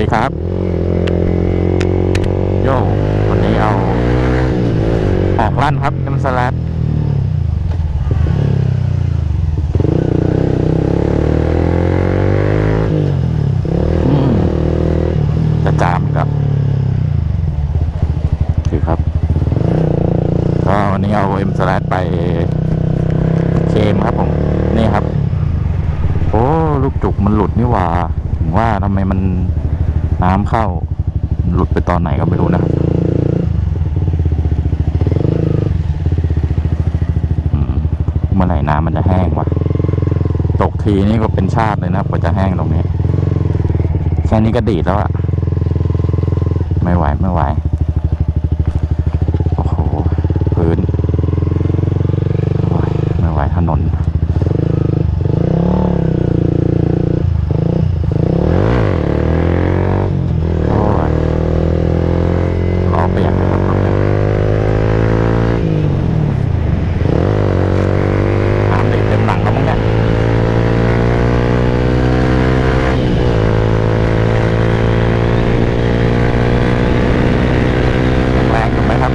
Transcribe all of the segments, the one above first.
ดีครับโยวันนี้เอา ออกลั่นครับน้ำสลัดจะจามครับคือครับ ก็วันนี้เอาเอ็มสลัดไปเคมครับผม นี่ครับ โอ้ ลูกจุกมันหลุดนี่หว่า ถึงว่าทำไมมัน น้ำเข้า หลุดไปตอนไหนก็ไม่รู้นะเมื่อไหร่น้ำมันจะแห้งวะตกทีนี่ก็เป็นชาติเลยนะกว่าจะแห้งตรงนี้ แค่นี้ก็ดีดแล้วอะไม่ไหวไม่ไหว โอ้โห พื้นโอ้ยไม่ไหวถนน โอ้ยล้อเปียกเลยครับตรงนี้น้ำดีดเต็มหลังแล้วมั้งเนี่ยแรงอยู่ไหมครับ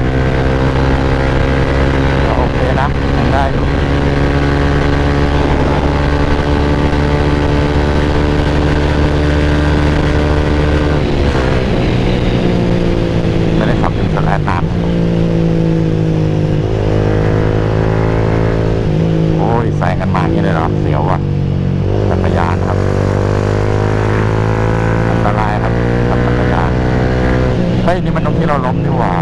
ก็โอเคนะยังได้อยู่ ไม่ได้ขับถึงสแลนนานโอ้ยแซงกันมาอย่างนี้เลยเหรอ เสียวว่ะจักรยานครับ อันตรายครับขับจักรยาน เฮ้ย นี่มันตรงที่เราล้มดีกว่า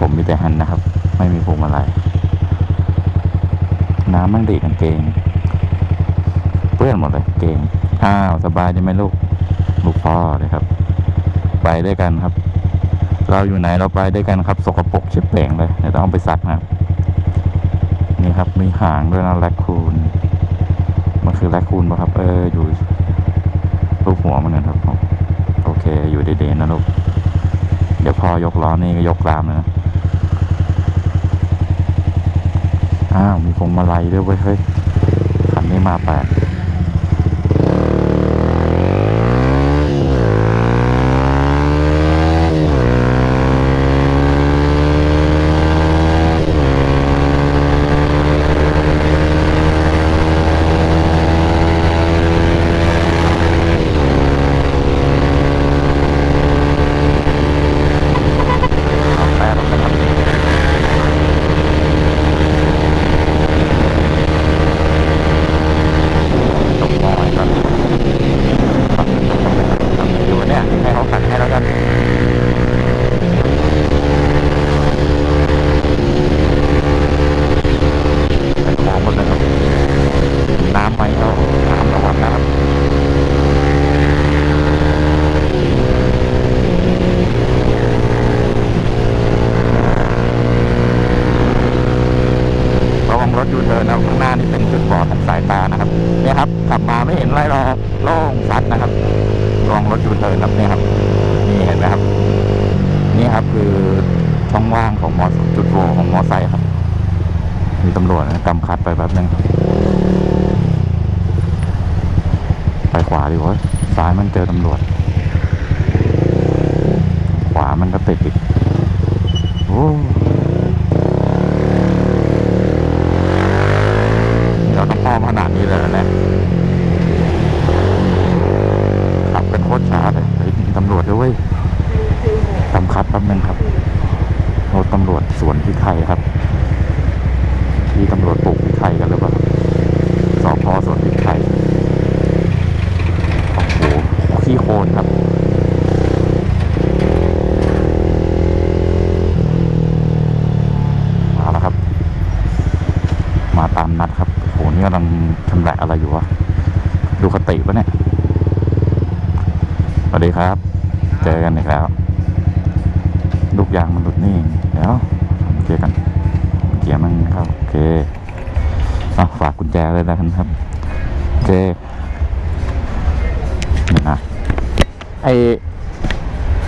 ผมมีแต่หันนะครับ ไม่มีพวงมาลัยน้ำมันดีกางเกง เปื้อนหมดเลยเกงอ้าวสบายใช่ไหมลูก ลูกพ่อเลยครับ ไปด้วยกันครับ เราอยู่ไหนเราไปด้วยกันครับ สกปรกเช็ดแปลงเลยเดี๋ยวต้องไปสัตว์นะนี่ครับมีหางด้วยนะแรคคูนมันคือแรคคูนป่ะครับ เอออยู่ลูกหัวมันนะครับโอเคอยู่เด่นๆนะลูกเดี๋ยวพอยกล้อนี่ก็ยกรามนะ อ้าวมีพวงมาลัยด้วยเว้ยเฮ้ยคันนี้มาแปลก เอาแปลแล้วนะครับตกมอยก่อนอยู่เนี่ย ให้เขาขัดให้แล้วกันใส่ของหมดเลยครับ น้ำไหมก็น้ำระวังนะครับ ระวังรถยูเทิร์นนะครับข้างหน้านี่เป็นจุดบอดสายตานะครับ เนี่ยครับขับมาไม่เห็นอะไรหรอกโล่งสัดนะครับระวังรถยูเทิร์นครับเนี่ยครับ นี่เห็นไหมครับ นี่ครับคือ ช่องว่างของมอจุดโหวของมอไซค์ครับ มีตำรวจนะกำคัดไปแบบนึงไปขวาดีกว่าซ้ายมันเจอตำรวจ ขวามันก็ติดอีกโอ้เราต้องอ้อมขนาดนี้เลยนะเนี่ยขับเป็นโคตรช้าเลยเฮ้ยมีตำรวจด้วยเวยตำคัดแป๊บนึงครับรถตำรวจสวนพริกไทยครับ ที่ตำรวจปลูกพริกไทยกันหรือเปล่าสพสวนพริกไทย โอ้โห ขี้โคลนครับ มาแล้วครับ มาตามนัดครับ โห นี่กำลังชำแหละอะไรอยู่วะ ดูคติปะเนี่ย สวัสดีครับ เจอกันอีกแล้ว ลูกยางมันหลุดนี่เดี๋ยวเกียร์กัน เกียร์มันเข้าโอเคอะฝากกุญแจเลยนะครับ โอเคนี่นะไอ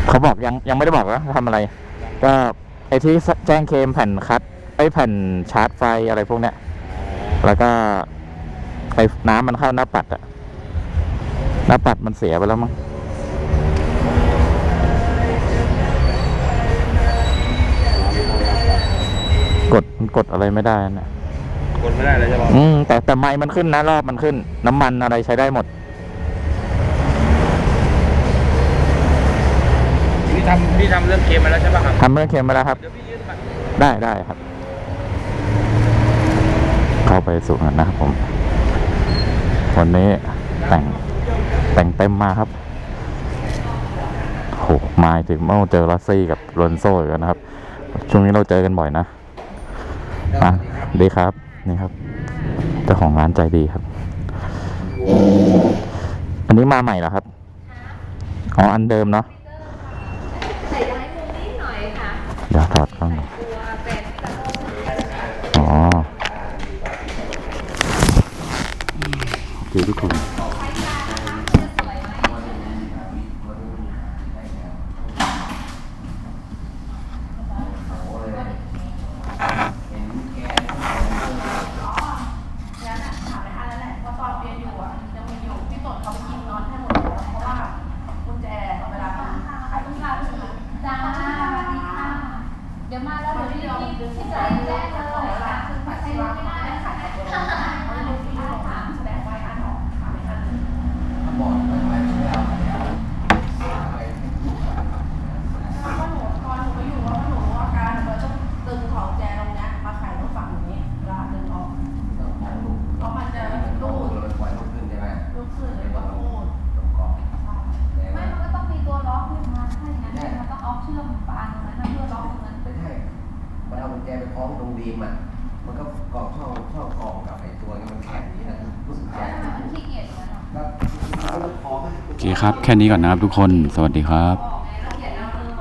เขาบอกยังยังไม่ได้บอกว่าทำอะไร ก็ไอที่แจ้งเคลมแผ่นคัดไอแผ่นชาร์จไฟอะไรพวกเนี้ย แล้วก็ ไปน้ำมันเข้าหน้าปัดอะหน้าปัดมันเสียไปแล้วมั้งกดมันกดอะไรไม่ได้นะกดไม่ได้เลยใช่ปะอืมแต่แต่ไม้มันขึ้นนะรอบมันขึ้น น้ำมันอะไรใช้ได้หมดพี่ทำพี่ทำเรื่องเกมมาแล้วใช่ปะครับทำเรื่องเค็มไปแล้วครับ เดี๋ยวพี่ยืนบัตรได้ได้ครับ เข้าไปสู่กันนะครับผม วันนี้แต่งแต่งเต็มมาครับโหมาถึงเมื่อเจอลัสซี่กับโรนโซ่อยู่แล้วนะครับ ช่วงนี้เราเจอกันบ่อยนะอะดีครับนี่ครับเจ้าของร้านใจดีครับ อันนี้มาใหม่เหรอครับอ๋ออันเดิมเนาะใส่ไว้มุมนิดหน่อยค่ะเดี๋ยวถอดกล้อง คือทุ ครับ แค่นี้ก่อนนะครับทุกคน สวัสดีครับ